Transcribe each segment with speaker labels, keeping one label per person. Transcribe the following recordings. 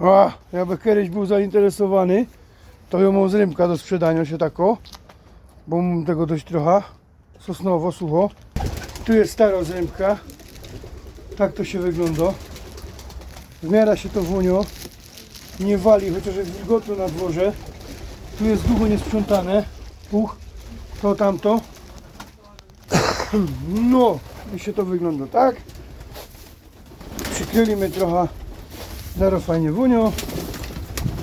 Speaker 1: A, jakby kiedyś był zainteresowany, to ją mam z rymka do sprzedania się tako, bo mam tego dość trochę, sosnowo, sucho. Tu jest stara z rymka, tak to się wygląda. W miarę się to wonio, nie wali, chociaż jest wilgotno na dworze. Tu jest długo niesprzątane, puch, to tamto. No, i się to wygląda tak. Przykryli mnie trochę Zero fajnie wunio.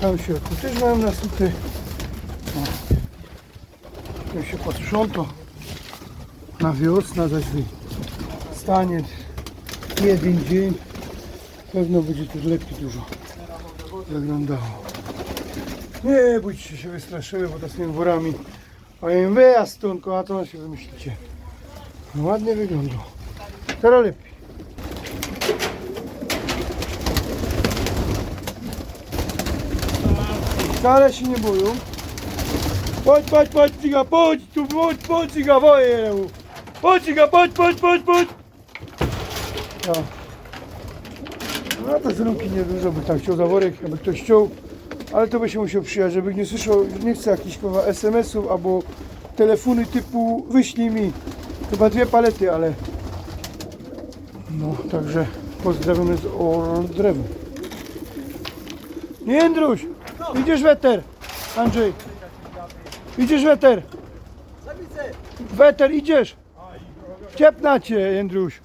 Speaker 1: Tam środku też mają nasuty. Tu się posprząta. Na wiosnę zaś stanie jeden dzień. Pewno będzie tu lepiej dużo wyglądało. Nie bójcie się, wystraszyły, bo to z tymi worami. A im wyjazd a to się wymyślicie. No ładnie wygląda. Teraz lepiej. Wcale się nie boją. Chodź, chodź, chodź, ciga, chodź, tu, chodź, chodź, ciga, woje. Chodź, ciga, chodź, chodź, chodź, chodź. No. No to z niedużo by tam chciał za worek, aby ktoś chciał. Ale to by się musiał przyjechać, żeby nie słyszał, nie chcę jakichś kurwa, SMS-ów albo telefony typu wyślij mi. Chyba dwie palety, ale... No, także pozdrawiamy z Ordrewu. Nie, Jędruś! Idziesz weter! Andrzej! Idziesz weter! Weter, idziesz! Ciepna cię, Jędruś!